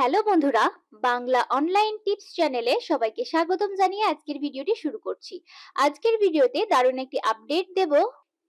Hello বন্ধুরা, Bangla online tips চ্যানেলে সবাইকে স্বাগতম জানিয়ে আজকের ভিডিওটি শুরু করছি। আজকের ভিডিওতে দারুণ একটি আপডেট দেব।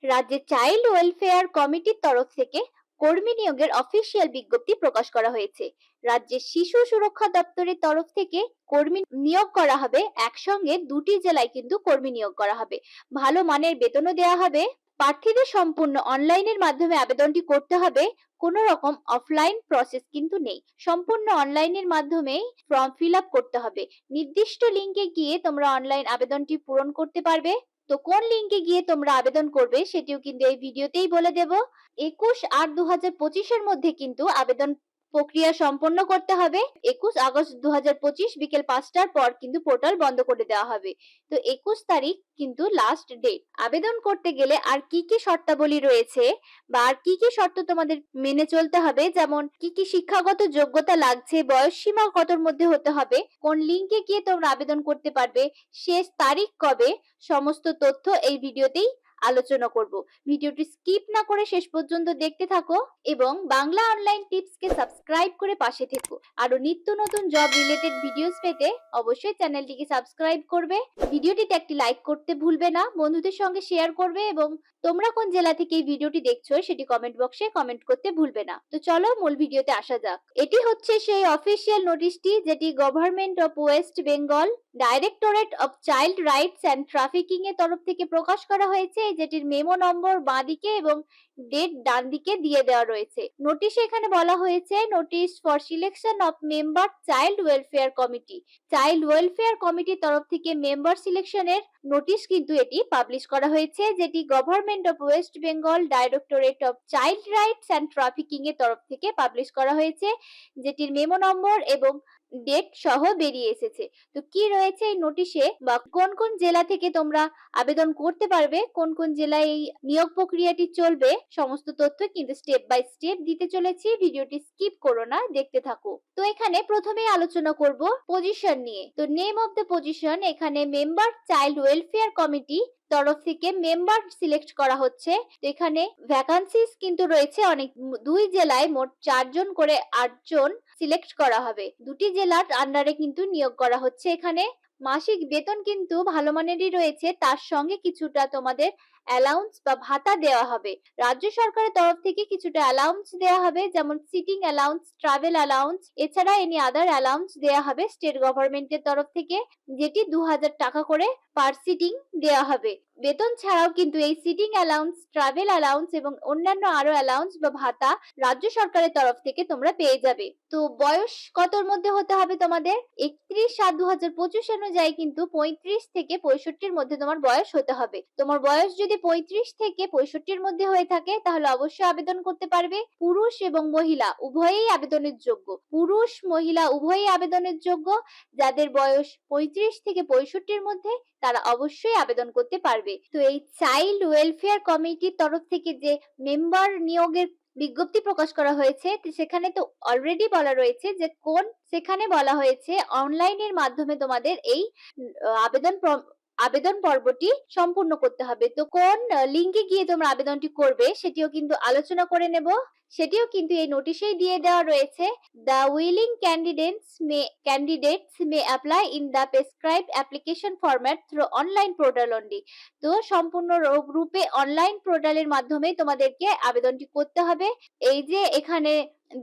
রাজ্যে চাইল্ড ওয়েলফেয়ার কমিটির তরফ থেকে কর্মী নিয়োগের অফিসিয়াল বিজ্ঞপ্তি প্রকাশ করা হয়েছে। রাজ্যের শিশু সুরক্ষা দপ্তরের তরফ থেকে কর্মী নিয়োগ করা হবে। একসঙ্গে দুটি জেলায় কিন্তু কর্মী নিয়োগ করা হবে। ভালো মানের বেতনও দেওয়া হবে। প্রার্থীদের সম্পূর্ণ অনলাইনের মাধ্যমে আবেদনটি করতে হবে। কোনো রকম অফলাইন প্রসেস কিন্তু নেই। সম্পূর্ণ অনলাইনের মাধ্যমে ফর্ম ফিল আপ করতে হবে। নির্দিষ্ট লিংকে গিয়ে তোমরা অনলাইন আবেদনটি পূরণ করতে পারবে। তো কোন লিঙ্কে গিয়ে তোমরা আবেদন করবে সেটিও কিন্তু এই ভিডিওতেই বলে দেব। একুশ আট দু হাজার পঁচিশের মধ্যে কিন্তু আবেদন প্রক্রিয়া সম্পন্ন করতে হবে। একুশ আগস্ট দু হাজার পঁচিশ বিকেল পাঁচটার পর কিন্তু পোর্টাল বন্ধ করে দেওয়া হবে। তো একুশ তারিখ কিন্তু লাস্ট ডেট আবেদন করতে গেলে আর কি কি শর্তাবলী রয়েছে বা আর কি কি শর্ত তোমাদের মেনে চলতে হবে? যেমন কি কি শিক্ষাগত যোগ্যতা লাগছে, বয়স সীমা কতর মধ্যে হতে হবে, কোন লিঙ্কে গিয়ে তোমরা আবেদন করতে পারবে, শেষ তারিখ কবে, সমস্ত তথ্য এই ভিডিওতেই আলোচনা করব। ভিডিওটি স্কিপ না করে শেষ পর্যন্ত দেখতে থাকো এবং বাংলা অনলাইন টিপসকে সাবস্ক্রাইব করে পাশে থেকো। আরও নিত্য নতুন জব রিলেটেড ভিডিওস পেতে অবশ্যই চ্যানেলটিকে সাবস্ক্রাইব করবে। ভিডিওটিতে একটি লাইক করতে ভুলবে না, বন্ধুদের সঙ্গে শেয়ার করবে এবং তোমরা কোন জেলা থেকে এই ভিডিওটি দেখছ সেটি কমেন্ট বক্সে কমেন্ট করতে ভুলবে না। তো চলো মূল ভিডিওতে আসা যাক। এটি হচ্ছে সেই অফিসিয়াল নোটিশটি যেটি government of West Bengal directorate of child rights and trafficking এর তরফ থেকে প্রকাশ করা হয়েছে। যেটির মেমো নম্বর বাঁদিকে এবং ডেট ডান দিকে দিয়ে দেওয়া রয়েছে। নোটিশে এখানে বলা হয়েছে notice for selection of member child welfare committee child welfare কমিটির তরফ থেকে মেম্বার সিলেকশনের নোটিশ কিন্তু এটি পাবলিশ করা হয়েছে, যেটি government of West Bengal directorate of child rights and trafficking এর তরফ থেকে পাবলিশ করা হয়েছে, যেটির মেমো নম্বর এবং ডেট সহ বেরিয়ে এসেছে। তো কি রয়েছে এই নোটিশে বা কোন কোন জেলা থেকে তোমরা আবেদন করতে পারবে? কোন কোন জেলায় এই নিয়োগ প্রক্রিয়াটি চলবে? সমস্ত তথ্য কিন্তু স্টেপ বাই স্টেপ দিতে চলেছি। ভিডিওটি স্কিপ করো না, দেখতে থাকো। তো এখানে প্রথমেই আলোচনা করব পজিশন নিয়ে। তো নেম অফ দ্য পজিশন এখানে মেম্বার চাইল্ড ওয়েলফেয়ার কমিটি তরফ থেকে মেম্বার সিলেক্ট করা হচ্ছে। এখানে ভ্যাকান্সিস কিন্তু রয়েছে অনেক, দুই জেলায় মোট চারজন করে আটজন সিলেক্ট করা হবে। দুটি জেলার আন্ডারে কিন্তু নিয়োগ করা হচ্ছে এখানে। মাসিক বেতন কিন্তু ভালো মানেরই রয়েছে। তার সঙ্গে কিছুটা তোমাদের অ্যালাউন্স বা ভাতা দেওয়া হবে। রাজ্য সরকারের তরফ থেকে কিছুটা অ্যালাউন্স দেওয়া হবে, যেমন সিটিং অ্যালাউন্স ট্রাভেল অ্যালাউন্স এছাড়া এনি আদার অ্যালাউন্স দেওয়া হবে স্টেট গভর্নমেন্টের তরফ থেকে, যেটি দু হাজার টাকা করে পার সিটিং দেওয়া হবে। বেতন ছাড়াও কিন্তু এই সিটিং অ্যালাউন্স ট্রাভেল অ্যালাউন্স এবং অন্যান্য আরও অ্যালাউন্স বা ভাতা রাজ্য সরকারের তরফ থেকে তোমরা পেয়ে যাবে। তো বয়স কতর মধ্যে হতে হবে তোমাদের? একত্রিশ সাত দু হাজার পঁচিশ অনুযায়ী কিন্তু পঁয়ত্রিশ থেকে পঁয়ষট্টির মধ্যে তোমার বয়স হতে হবে। তোমার বয়স যদি পঁয়ত্রিশ থেকে পঁয়ষট্টির মধ্যে হয়ে থাকে, তাহলে অবশ্যই আবেদন করতে পারবে। পুরুষ এবং মহিলা উভয়েই আবেদনের যোগ্য। পুরুষ, মহিলা উভয়ই আবেদনের যোগ্য। যাদের বয়স পঁয়ত্রিশ থেকে পঁয়ষট্টির মধ্যে, তারা অবশ্যই আবেদন করতে পারবে। তো এই চাইল্ড ওয়েলফেয়ার কমিটির তরফ থেকে যে মেম্বার নিয়োগের বিজ্ঞপ্তি প্রকাশ করা হয়েছে সেখানে তো অলরেডি বলা রয়েছে যে কোন, সেখানে বলা হয়েছে, অনলাইনের মাধ্যমে তোমাদের এই আবেদন আবেদন পর্বটি সম্পূর্ণ করতে হবে। তো কোন লিঙ্কে গিয়ে তোমরা আবেদনটি করবে সেটিও কিন্তু আলোচনা করে নেব। সেটিও কিন্তু এই নোটিশেই দিয়ে দেওয়া রয়েছে the willing candidates may candidates may apply in the prescribe application format through online portal only তো সম্পূর্ণ রূপে অনলাইন পোর্টালের মাধ্যমে তোমাদেরকে আবেদনটি করতে হবে। এই যে এখানে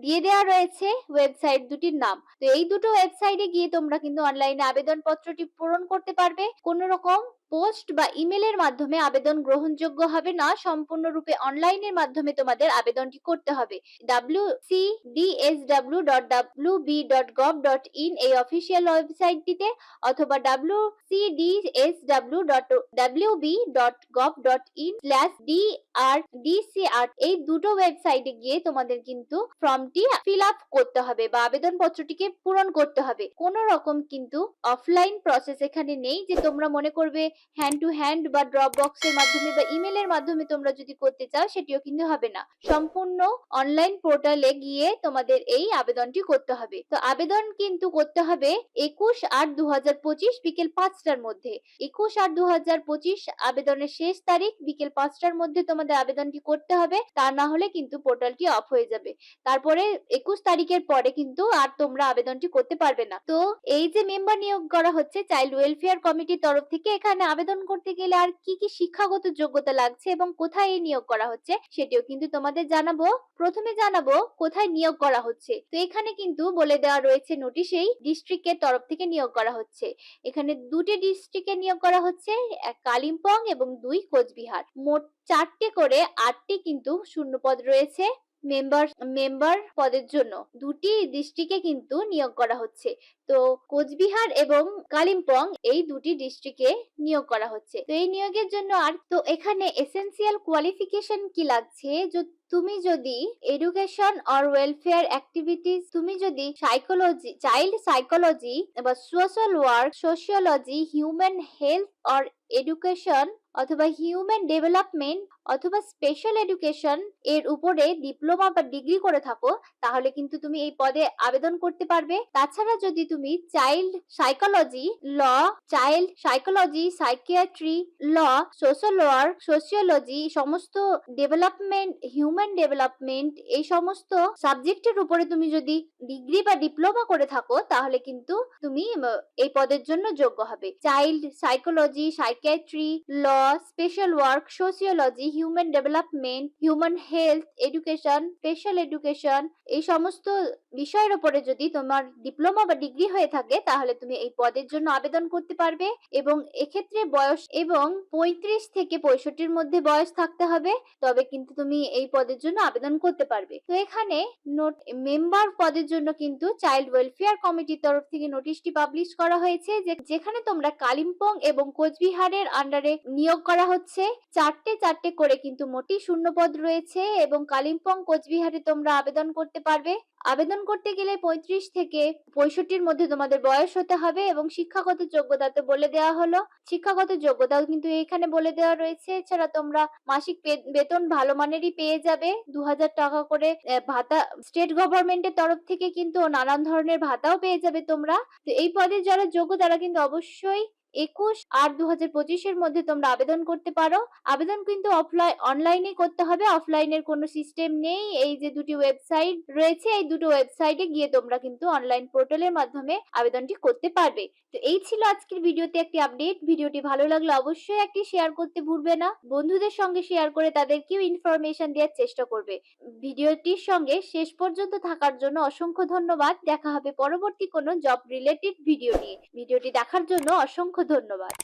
দিয়ে দেওয়া রয়েছে ওয়েবসাইট দুটির নাম। তো এই দুটো ওয়েবসাইটে গিয়ে তোমরা কিন্তু অনলাইনে আবেদনপত্রটি পূরণ করতে পারবে। কোনো রকম পোস্ট বা ইমেলের মাধ্যমে আবেদন গ্রহণযোগ্য হবে না, সম্পূর্ণরূপে অনলাইনের মাধ্যমে তোমাদের আবেদনটি করতে হবে। W C dot W B dot gov dot in এই অফিসিয়াল ওয়েবসাইটটিতে অথবা W C dot B dot gov dot in D R এই দুটো ওয়েবসাইটে গিয়ে তোমাদের কিন্তু ফর্মটি ফিল আপ করতে হবে বা আবেদন পত্রটিকে পূরণ করতে হবে। কোন রকম কিন্তু অফলাইন প্রসেস এখানে নেই যে তোমরা মনে করবে হ্যান্ড টু হ্যান্ড বা ড্রপ বক্সের মাধ্যমে বা ইমেলের মাধ্যমে তোমরা যদি করতে চাও, সেটিও কিন্তু হবে না। সম্পূর্ণ অনলাইন পোর্টালে গিয়ে তোমাদের এই আবেদনটি করতে হবে। তো আবেদন কিন্তু করতে হবে একুশ আট দু হাজার পঁচিশ বিকেল পাঁচটার মধ্যে। একুশ আট দু হাজার পঁচিশ আবেদনের শেষ তারিখ বিকেল পাঁচটার মধ্যে তোমাদের আবেদনটি করতে হবে। তা না হলে কিন্তু পোর্টালটি অফ হয়ে যাবে। তারপরে একুশ তারিখের পরে কিন্তু আর তোমরা আবেদনটি করতে পারবে না। তো এই যে মেম্বার নিয়োগ করা হচ্ছে চাইল্ড ওয়েলফেয়ার কমিটির তরফ থেকে এখানে আবেদন করতে গেলে আর কি কি শিক্ষাগত যোগ্যতা লাগছে এবং কোথায় এই নিয়োগ করা হচ্ছে সেটিও কিন্তু তোমাদের জানাব। প্রথমে জানাব কোথায় নিয়োগ করা হচ্ছে। তো এখানে কিন্তু বলে দেওয়া রয়েছে নোটিশেই ডিস্ট্রিক্টের তরফ থেকে নিয়োগ করা হচ্ছে। এখানে দুটি ডিস্ট্রিক্টে নিয়োগ করা হচ্ছে, এক কালিম্পং এবং দুই কোচবিহার। মোট চারটে করে আটটি কিন্তু শূন্যপদ রয়েছে। মেম্বার মেম্বার পদের জন্য। দুটি ডিস্ট্রিক্টে কিন্তু নিয়োগ করা হচ্ছে। তো কোচবিহার এবং কালিম্পং এই দুটি ডিস্ট্রিক্টে নিয়োগ করা হচ্ছে। তো এই নিয়োগের জন্য আর, তো এখানে এসেনশিয়াল কোয়ালিফিকেশন কি লাগছে? তুমি যদি এডুকেশন অর ওয়েলফেয়ার অ্যাক্টিভিটিস তুমি যদি সাইকোলজি চাইল্ড সাইকোলজি বা social work sociology human health or education অথবা হিউম্যান ডেভেলপমেন্ট অথবা স্পেশাল এডুকেশন এর উপরে ডিপ্লোমা বা ডিগ্রি করে থাকো, তাহলে কিন্তু তুমি এই পদে আবেদন করতে পারবে। তাছাড়া যদি তুমি child psychology law child psychology psychiatry law social work sociology সমস্ত ডেভেলপমেন্ট হিউম্যান ডেভেলপমেন্ট এই সমস্ত সাবজেক্টের উপরে তুমি যদি ডিগ্রি বা ডিপ্লোমা করে থাকো, তাহলে কিন্তু তুমি এই পদের জন্য যোগ্য হবে। Child psychology psychiatry law special work sociology human development human health education special education এই সমস্ত বিষয়ের উপরে যদি তোমার ডিপ্লোমা বা ডিগ্রি হয়ে থাকে, তাহলে তুমি এই পদের জন্য আবেদন করতে পারবে এবং এক্ষেত্রে বয়স এবং পঁয়ত্রিশ থেকে পঁয়ষট্টির মধ্যে বয়স থাকতে হবে, তবে কিন্তু তুমি এই পদের জন্য আবেদন করতে পারবে। তো এখানে নোট মেম্বার পদের জন্য কিন্তু চাইল্ড ওয়েলফেয়ার কমিটির তরফ থেকে নোটিশটি পাবলিশ করা হয়েছে যে যেখানে তোমরা কালিম্পং এবং কোচবিহারের আন্ডারে নিয়োগ করা হচ্ছে। চারটে চারটে করে কিন্তু মোটি শূন্য পদ রয়েছে এবং কালিম্পং, কোচবিহারে তোমরা আবেদন করতে পারবে। আবেদন করতে গেলে পঁয়ত্রিশ থেকে পঁয়ষট্টির মধ্যে তোমাদের বয়স হতে হবে এবং শিক্ষাগত যোগ্যতা তো বলে দেওয়া হলো। শিক্ষাগত যোগ্যতাও কিন্তু এখানে বলে দেওয়া রয়েছে। এছাড়া তোমরা মাসিক বেতন ভালো মানেরই পেয়ে যাবে। দু হাজার টাকা করে ভাতা, স্টেট গভর্নমেন্টের তরফ থেকে কিন্তু নানান ধরনের ভাতাও পেয়ে যাবে তোমরা। তো এই পদে যারা যোগ্য তারা কিন্তু অবশ্যই একুশ আট দু হাজার পঁচিশের মধ্যে তোমরা আবেদন করতে পারো। আবেদন কিন্তু অফলাইন অনলাইনে করতে হবে। অফলাইনের কোনো সিস্টেম নেই। এই যে দুটি ওয়েবসাইট রয়েছে, এই দুটো ওয়েবসাইটে গিয়ে তোমরা কিন্তু অনলাইন পোর্টালের মাধ্যমে আবেদনটি করতে পারবে। তো এই ছিল আজকের ভিডিওতে একটি আপডেট ভিডিওটি ভালো লাগলে অবশ্যই একটি শেয়ার করতে ভুলবে না। বন্ধুদের সঙ্গে শেয়ার করে তাদেরকেও ইনফরমেশন দেওয়ার চেষ্টা করবে। ভিডিওটির সঙ্গে শেষ পর্যন্ত থাকার জন্য অসংখ্য ধন্যবাদ। দেখা হবে পরবর্তী কোনো জব রিলেটেড ভিডিও নিয়ে। ভিডিওটি দেখার জন্য অসংখ্য ধন্যবাদ।